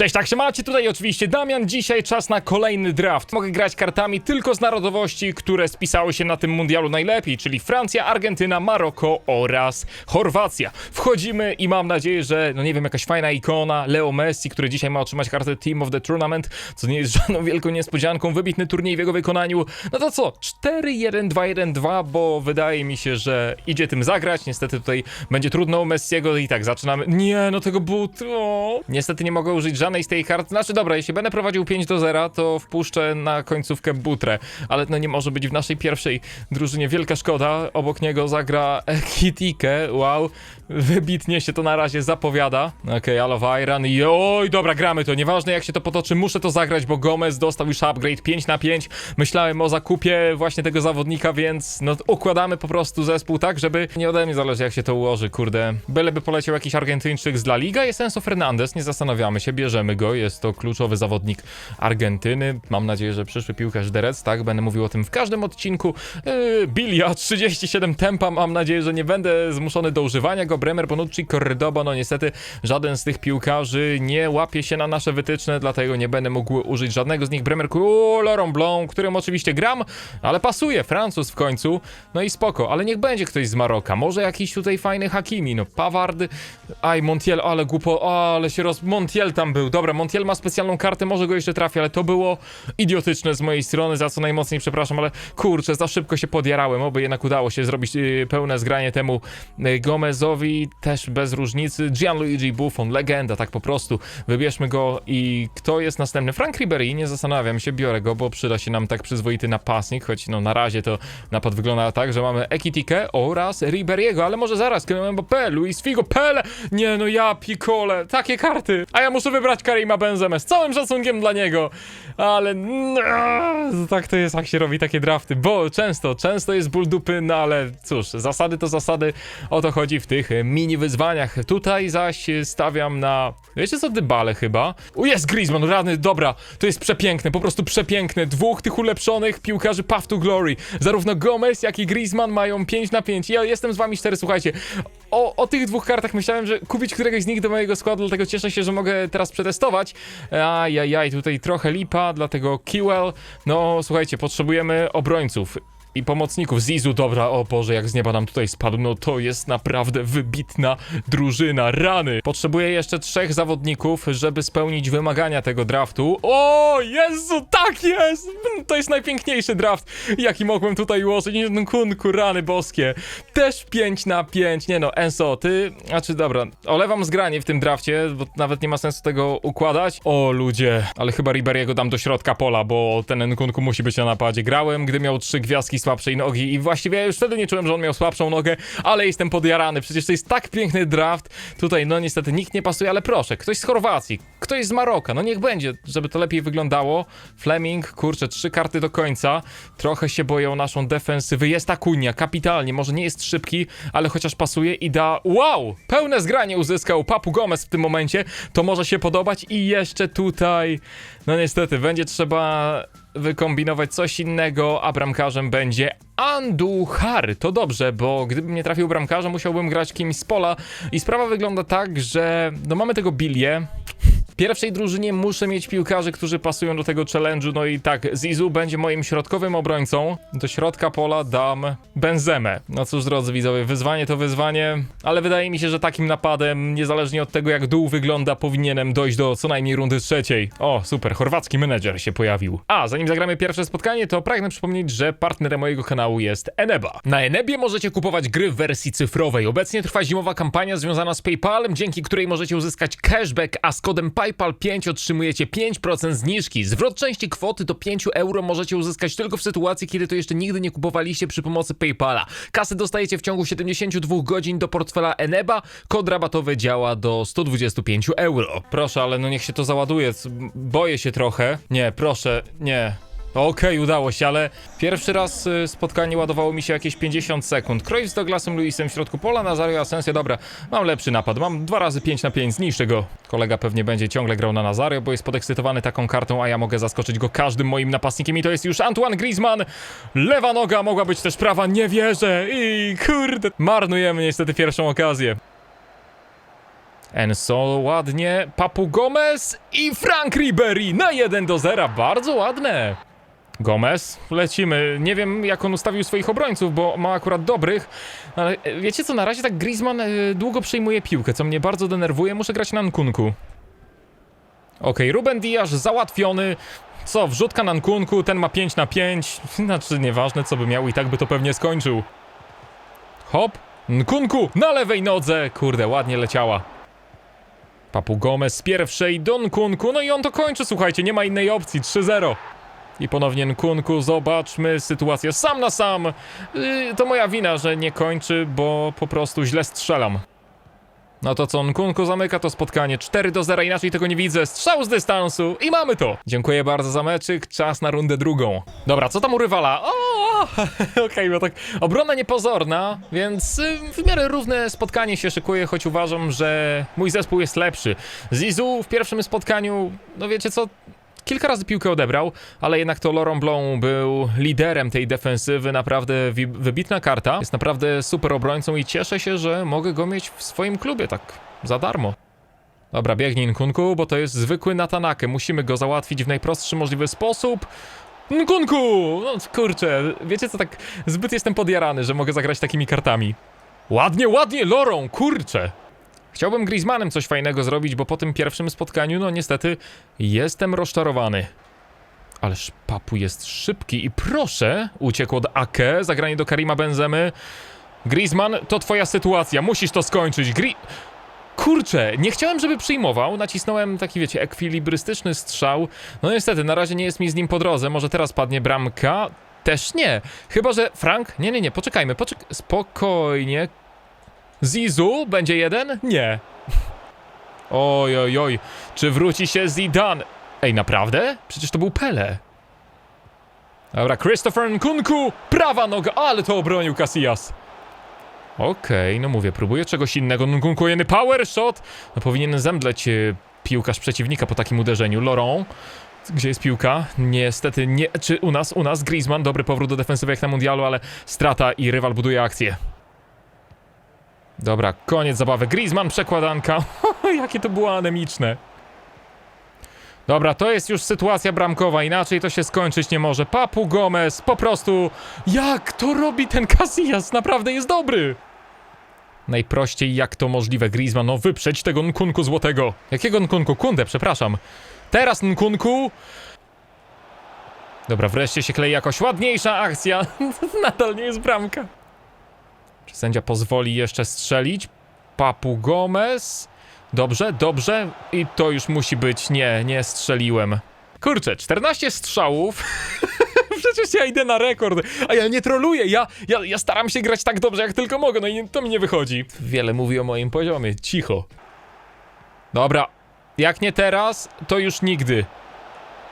Cześć, tak się macie, tutaj oczywiście Damian. Dzisiaj czas na kolejny draft. Mogę grać kartami tylko z narodowości, które spisały się na tym mundialu najlepiej, czyli Francja, Argentyna, Maroko oraz Chorwacja. Wchodzimy i mam nadzieję, że, no nie wiem, jakaś fajna ikona, Leo Messi, który dzisiaj ma otrzymać kartę Team of the Tournament, co nie jest żadną wielką niespodzianką, wybitny turniej w jego wykonaniu. No to co, 4-1-2-1-2, bo wydaje mi się, że idzie tym zagrać. Niestety tutaj będzie trudno u Messiego i tak zaczynamy. Nie, no tego butu. Niestety nie mogę użyć żadnej z tej kart. Znaczy, dobra, jeśli będę prowadził 5 do 0, to wpuszczę na końcówkę butrę, ale no nie może być w naszej pierwszej drużynie. Wielka szkoda. Obok niego zagra Kitike. Wow, wybitnie się to na razie zapowiada. Okej, okay, Aloe Iron. I oj, dobra, gramy to. Nieważne jak się to potoczy, muszę to zagrać, bo Gomez dostał już upgrade 5 na 5. Myślałem o zakupie właśnie tego zawodnika, więc no układamy po prostu zespół tak, żeby nie ode mnie zależy jak się to ułoży, kurde. Byleby poleciał jakiś Argentyńczyk z La Liga, jest Enzo Fernandez, nie zastanawiamy się, bierzemy go, jest to kluczowy zawodnik Argentyny. Mam nadzieję, że przyszły piłkarz Derec, tak, będę mówił o tym w każdym odcinku. Yy, Bilia, 37 tempa, mam nadzieję, że nie będę zmuszony do używania go. Bremer, Bonucci, Cordoba, no niestety żaden z tych piłkarzy nie łapie się na nasze wytyczne, dlatego nie będę mógł użyć żadnego z nich. Bremer, Laurent Blanc, którym oczywiście gram, ale pasuje, Francuz w końcu, no i spoko, ale niech będzie ktoś z Maroka, może jakiś tutaj fajny Hakimi, no Pavard, aj Montiel, ale głupo, ale się roz... Montiel tam był, dobra, Montiel ma specjalną kartę, może go jeszcze trafię, ale to było idiotyczne z mojej strony, za co najmocniej przepraszam, ale kurczę, za szybko się podjarałem, oby jednak udało się zrobić yy, pełne zgranie temu yy, Gomezowi, też bez różnicy, Gianluigi Buffon, legenda, tak po prostu, wybierzmy go i kto jest następny? Frank Ribery, nie zastanawiam się, biorę go, bo przyda się nam tak przyzwoity napastnik, choć no na razie to napad wygląda tak, że mamy Ekitike oraz Riberiego, ale może zaraz, Kylian Mbappé, Luis Figo, Pele, nie no ja pikole, takie karty, a ja muszę wybrać Karima Benzemę, z całym szacunkiem dla niego, ale no, tak to jest, jak się robi takie drafty, bo często, często jest ból dupy, no ale cóż, zasady to zasady, o to chodzi w tych mini wyzwaniach, tutaj zaś stawiam na, wiecie co, Dybale chyba, o jest Griezmann, rany, dobra, to jest przepiękne, po prostu przepiękne, dwóch tych ulepszonych piłkarzy Path to Glory, zarówno Gomez, jak i Griezmann mają 5 na 5, ja jestem z wami szczery, słuchajcie, o, o tych dwóch kartach myślałem, że kupić któregoś z nich do mojego składu, dlatego cieszę się, że mogę teraz przetestować, ajajaj, tutaj trochę lipa, dlatego Kiwell, no słuchajcie, potrzebujemy obrońców, i pomocników. Zizu, dobra, o Boże, jak z nieba nam tutaj spadł, no to jest naprawdę wybitna drużyna. Rany! Potrzebuję jeszcze trzech zawodników, żeby spełnić wymagania tego draftu. O, Jezu, tak jest! To jest najpiękniejszy draft, jaki mogłem tutaj ułożyć. Kunku, rany boskie. Też 5 na 5. Nie no, Enso, ty... Znaczy, dobra, olewam zgranie w tym drafcie, bo nawet nie ma sensu tego układać. O, ludzie, ale chyba Riberiego dam do środka pola, bo ten Nkunku musi być na napadzie. Grałem, gdy miał trzy gwiazdki słabszej nogi i właściwie ja już wtedy nie czułem, że on miał słabszą nogę, ale jestem podjarany, przecież to jest tak piękny draft. Tutaj no niestety nikt nie pasuje, ale proszę, ktoś z Chorwacji, ktoś z Maroka, no niech będzie, żeby to lepiej wyglądało. Fleming, kurczę, trzy karty do końca. Trochę się boję o naszą defensywy. Jest Akunia, kapitalnie, może nie jest szybki, ale chociaż pasuje i da... Wow! Pełne zgranie uzyskał Papu Gomez w tym momencie, to może się podobać i jeszcze tutaj... No niestety, będzie trzeba wykombinować coś innego, a bramkarzem będzie Anduhar. To dobrze, bo gdybym nie trafił bramkarza, musiałbym grać kimś z pola. I sprawa wygląda tak, że no mamy tego Bilię. Pierwszej drużynie muszę mieć piłkarzy, którzy pasują do tego challenge'u, no i tak, Zizu będzie moim środkowym obrońcą. Do środka pola dam Benzemę. No cóż, drodzy widzowie, wyzwanie to wyzwanie, ale wydaje mi się, że takim napadem, niezależnie od tego jak dół wygląda, powinienem dojść do co najmniej rundy trzeciej. O, super, chorwacki menedżer się pojawił. A, zanim zagramy pierwsze spotkanie, to pragnę przypomnieć, że partnerem mojego kanału jest Eneba. Na Enebie możecie kupować gry w wersji cyfrowej. Obecnie trwa zimowa kampania związana z PayPalem, dzięki której możecie uzyskać cashback, a z kodem PayPal 5 otrzymujecie 5% zniżki. Zwrot części kwoty do 5 euro możecie uzyskać tylko w sytuacji, kiedy to jeszcze nigdy nie kupowaliście przy pomocy PayPala. Kasę dostajecie w ciągu 72 godzin do portfela Eneba. Kod rabatowy działa do 125 euro. Proszę, ale no niech się to załaduje. Boję się trochę. Nie, proszę, nie. Okej, udało się, ale pierwszy raz y, spotkanie ładowało mi się jakieś 50 sekund. Cruyff z Douglasem Luisem w środku pola, Nazario Asensio, dobra, mam lepszy napad, mam dwa razy 5 na 5, zniszczę go. Kolega pewnie będzie ciągle grał na Nazario, bo jest podekscytowany taką kartą, a ja mogę zaskoczyć go każdym moim napastnikiem i to jest już Antoine Griezmann. Lewa noga, mogła być też prawa, nie wierzę i kurde, marnujemy niestety pierwszą okazję. Enso ładnie, Papu Gomez i Frank Ribery na 1 do 0. Bardzo ładne. Gomez, lecimy. Nie wiem, jak on ustawił swoich obrońców, bo ma akurat dobrych, ale e, wiecie co, na razie tak Griezmann e, długo przejmuje piłkę, co mnie bardzo denerwuje. Muszę grać na Nkunku. Okej, Ruben Diaz załatwiony. Co, wrzutka na Nkunku, ten ma 5 na 5. Znaczy, nieważne co by miał, i tak by to pewnie skończył. Hop, Nkunku na lewej nodze. Kurde, ładnie leciała. Papu Gomez z pierwszej do Nkunku, no i on to kończy, słuchajcie, nie ma innej opcji, 3-0. I ponownie Nkunku, zobaczmy sytuację sam na sam. Yy, to moja wina, że nie kończy, bo po prostu źle strzelam. No to co, Nkunku zamyka to spotkanie 4 do 0, inaczej tego nie widzę. Strzał z dystansu i mamy to. Dziękuję bardzo za meczyk, czas na rundę drugą. Dobra, co tam u rywala? O, okej, bo tak obrona niepozorna, więc y, w miarę równe spotkanie się szykuje, choć uważam, że mój zespół jest lepszy. Zizu w pierwszym spotkaniu, no wiecie co, Kilka razy piłkę odebrał, ale jednak to Laurent Blanc był liderem tej defensywy, naprawdę wybitna karta. Jest naprawdę super obrońcą i cieszę się, że mogę go mieć w swoim klubie tak za darmo. Dobra, biegnij Nkunku, bo to jest zwykły Natanake. Musimy go załatwić w najprostszy możliwy sposób. Nkunku! No kurczę, wiecie co, tak zbyt jestem podjarany, że mogę zagrać takimi kartami. Ładnie, ładnie, Lorą, kurczę! Chciałbym Griezmannem coś fajnego zrobić, bo po tym pierwszym spotkaniu, no niestety, jestem rozczarowany. Ależ Papu jest szybki i proszę, uciekł od Ake, zagranie do Karima Benzemy. Griezmann, to twoja sytuacja, musisz to skończyć. Gri... Kurczę, nie chciałem, żeby przyjmował, nacisnąłem taki, wiecie, ekwilibrystyczny strzał. No niestety, na razie nie jest mi z nim po drodze, może teraz padnie bramka. Też nie. Chyba, że Frank... Nie, nie, nie, poczekajmy, poczek... Spokojnie, Zizu będzie jeden? Nie. Oj, oj, oj. Czy wróci się Zidane? Ej, naprawdę? Przecież to był Pele. Dobra, Christopher Nkunku, prawa noga, ale to obronił Casillas. Okej, no mówię, próbuję czegoś innego. Nkunku, jeden power shot. No powinien zemdleć e, piłkarz przeciwnika po takim uderzeniu. Laurent, gdzie jest piłka? Niestety nie. Czy u nas? U nas Griezmann, dobry powrót do defensywy jak na mundialu, ale strata i rywal buduje akcję. Dobra, koniec zabawy. Griezmann, przekładanka. Jakie to było anemiczne. Dobra, to jest już sytuacja bramkowa, inaczej to się skończyć nie może. Papu Gomez, po prostu... Jak to robi ten Casillas? Naprawdę jest dobry! Najprościej jak to możliwe, Griezmann, no wyprzeć tego Nkunku złotego. Jakiego Nkunku? Kundę, przepraszam. Teraz Nkunku... Dobra, wreszcie się klei jakoś ładniejsza akcja. Nadal nie jest bramka. Czy sędzia pozwoli jeszcze strzelić? Papu Gomez. Dobrze, dobrze. I to już musi być. Nie, nie strzeliłem. Kurczę, 14 strzałów. Przecież ja idę na rekord. A ja nie troluję. Ja, ja, ja staram się grać tak dobrze, jak tylko mogę. No i to mi nie wychodzi. Wiele mówi o moim poziomie. Cicho. Dobra. Jak nie teraz, to już nigdy.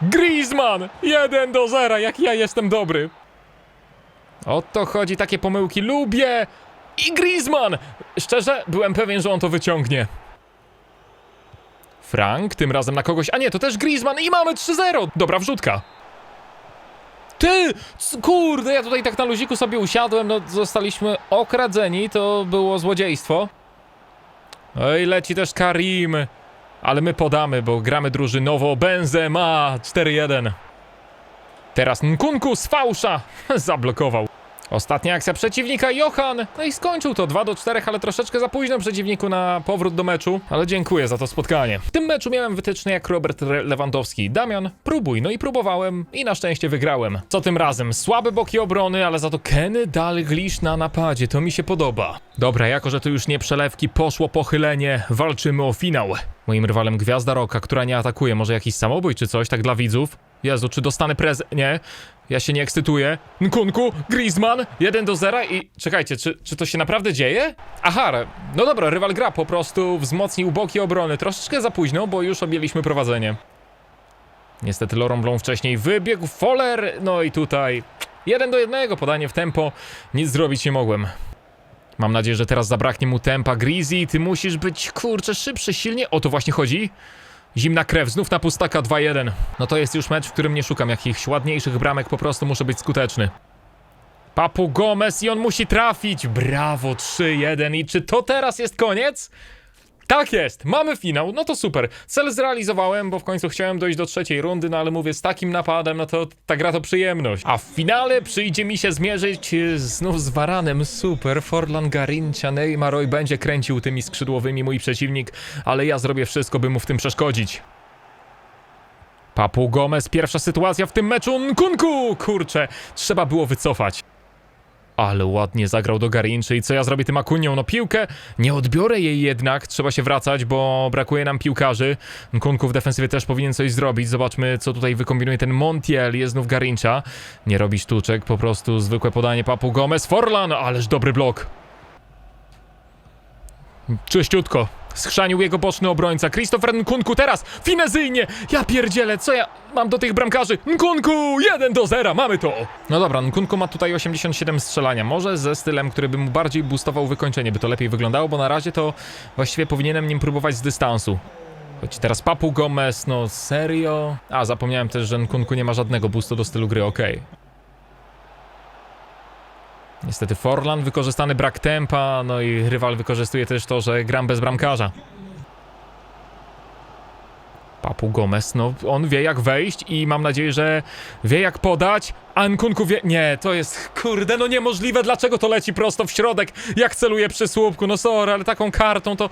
Griezmann! 1 do 0. Jak ja jestem dobry. O to chodzi, takie pomyłki lubię! I Griezmann! Szczerze, byłem pewien, że on to wyciągnie. Frank, tym razem na kogoś, a nie, to też Griezmann i mamy 3-0! Dobra wrzutka. Ty! Kurde, ja tutaj tak na luziku sobie usiadłem, no zostaliśmy okradzeni, to było złodziejstwo. Oj, leci też Karim. Ale my podamy, bo gramy drużynowo. Benzema 4-1. Teraz Nkunku z fałsza zablokował. Ostatnia akcja przeciwnika, Johan! No i skończył to 2 do 4, ale troszeczkę za późno przeciwniku na powrót do meczu, ale dziękuję za to spotkanie. W tym meczu miałem wytyczne jak Robert Lewandowski. Damian, próbuj, no i próbowałem i na szczęście wygrałem. Co tym razem? Słabe boki obrony, ale za to Kenny Dalglish na napadzie, to mi się podoba. Dobra, jako że to już nie przelewki, poszło pochylenie, walczymy o finał. Moim rywalem Gwiazda Roka, która nie atakuje, może jakiś samobój czy coś, tak dla widzów? Jezu, czy dostanę prez... Nie. Ja się nie ekscytuję. Nkunku, Griezmann, 1 do 0 i... Czekajcie, czy, czy to się naprawdę dzieje? Aha, no dobra, rywal gra, po prostu wzmocnił boki obrony. Troszeczkę za późno, bo już objęliśmy prowadzenie. Niestety Laurent Blanc wcześniej wybiegł, Foller, no i tutaj... 1 do 1, podanie w tempo, nic zrobić nie mogłem. Mam nadzieję, że teraz zabraknie mu tempa. Greasy, ty musisz być, kurczę, szybszy, silnie. O to właśnie chodzi. Zimna krew, znów na pustaka 2-1. No to jest już mecz, w którym nie szukam jakichś ładniejszych bramek, po prostu muszę być skuteczny. Papu Gomez i on musi trafić. Brawo, 3-1. I czy to teraz jest koniec? Tak jest, mamy finał, no to super. Cel zrealizowałem, bo w końcu chciałem dojść do trzeciej rundy, no ale mówię, z takim napadem, no to ta gra to przyjemność. A w finale przyjdzie mi się zmierzyć e, znów z Varanem, super. Forlan, Garincia, Neymar, oj, będzie kręcił tymi skrzydłowymi mój przeciwnik, ale ja zrobię wszystko, by mu w tym przeszkodzić. Papu Gomez, pierwsza sytuacja w tym meczu, Nkunku! Kurczę, trzeba było wycofać. Ale ładnie zagrał do Garinczy i co ja zrobię tym Akunią? No piłkę, nie odbiorę jej jednak, trzeba się wracać, bo brakuje nam piłkarzy. Nkunku w defensywie też powinien coś zrobić, zobaczmy co tutaj wykombinuje ten Montiel, jest znów Garincha. Nie robi sztuczek, po prostu zwykłe podanie Papu Gomez, Forlan, ależ dobry blok. Czyściutko. Schrzanił jego boczny obrońca. Christopher Nkunku teraz finezyjnie. Ja pierdzielę, co ja mam do tych bramkarzy? Nkunku 1 do 0, mamy to. No dobra, Nkunku ma tutaj 87 strzelania. Może ze stylem, który by mu bardziej boostował wykończenie, by to lepiej wyglądało, bo na razie to właściwie powinienem nim próbować z dystansu. Choć teraz Papu Gomez, no serio? A, zapomniałem też, że Nkunku nie ma żadnego boostu do stylu gry, okej. Niestety Forlan, wykorzystany brak tempa, no i rywal wykorzystuje też to, że gram bez bramkarza. Papu Gomez, no on wie jak wejść i mam nadzieję, że wie jak podać, a Nkunku wie... Nie, to jest, kurde, no niemożliwe, dlaczego to leci prosto w środek, jak celuje przy słupku, no sorry, ale taką kartą to...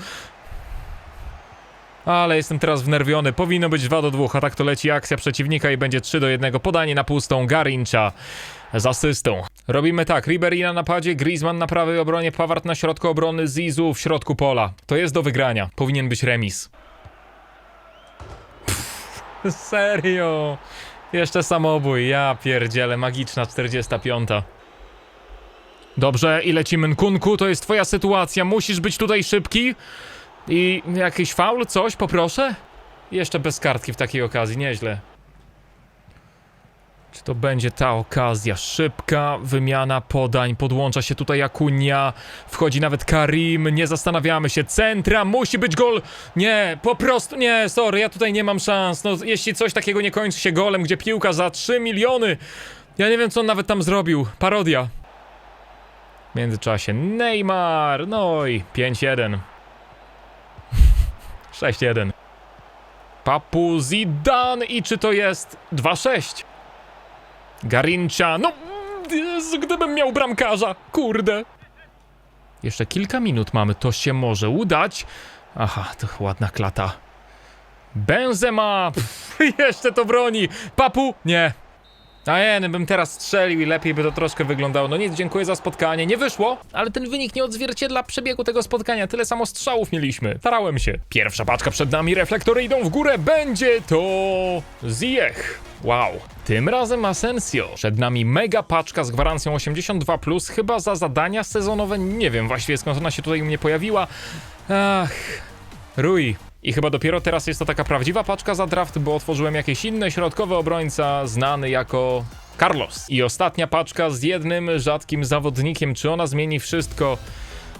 Ale jestem teraz wnerwiony, powinno być 2 do 2, a tak to leci akcja przeciwnika i będzie 3 do 1, podanie na pustą Garincha z asystą. Robimy tak, Ribery na napadzie, Griezmann na prawej obronie, Pawart na środku obrony, Zizu w środku pola. To jest do wygrania, powinien być remis. Pff, serio? Jeszcze samobój, ja pierdzielę, magiczna 45. Dobrze, i lecimy Nkunku, to jest twoja sytuacja, musisz być tutaj szybki. I jakiś faul, coś, poproszę? Jeszcze bez kartki w takiej okazji, nieźle. Czy to będzie ta okazja? Szybka wymiana podań, podłącza się tutaj Akunia, wchodzi nawet Karim, nie zastanawiamy się, centra, musi być gol! Nie, po prostu, nie, sorry, ja tutaj nie mam szans, no jeśli coś takiego nie kończy się golem, gdzie piłka za 3 miliony, ja nie wiem co on nawet tam zrobił, parodia. W międzyczasie Neymar, no i 5-1. 6-1. Papu Zidane i czy to jest 2-6? Garincha, no Jezu, gdybym miał bramkarza, kurde. Jeszcze kilka minut mamy, to się może udać. Aha, to ładna klata. Benzema, Pff, jeszcze to broni. Papu, nie. A ja bym teraz strzelił i lepiej by to troszkę wyglądało. No nic, dziękuję za spotkanie. Nie wyszło, ale ten wynik nie odzwierciedla przebiegu tego spotkania. Tyle samo strzałów mieliśmy. Starałem się. Pierwsza paczka przed nami, reflektory idą w górę. Będzie to Ziyech. Wow. Tym razem Asensio. Przed nami mega paczka z gwarancją 82+, chyba za zadania sezonowe. Nie wiem właściwie skąd ona się tutaj mnie pojawiła. Ach, Rui. I chyba dopiero teraz jest to taka prawdziwa paczka za draft, bo otworzyłem jakieś inne środkowe obrońca znany jako Carlos. I ostatnia paczka z jednym rzadkim zawodnikiem. Czy ona zmieni wszystko?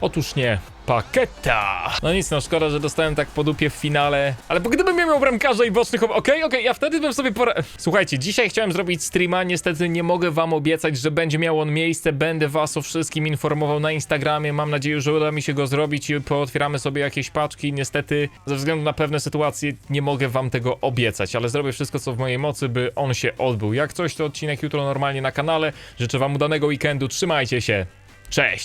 Otóż nie. Paketa! No nic, no szkoda, że dostałem tak po dupie w finale. Ale bo gdybym miał bramkarza i bocznych... Okej, okej, ja wtedy bym sobie pora... Słuchajcie, dzisiaj chciałem zrobić streama, niestety nie mogę wam obiecać, że będzie miał on miejsce. Będę was o wszystkim informował na Instagramie. Mam nadzieję, że uda mi się go zrobić i pootwieramy sobie jakieś paczki. Niestety, ze względu na pewne sytuacje, nie mogę wam tego obiecać, ale zrobię wszystko, co w mojej mocy, by on się odbył. Jak coś, to odcinek jutro normalnie na kanale. Życzę wam udanego weekendu, trzymajcie się. Cześć!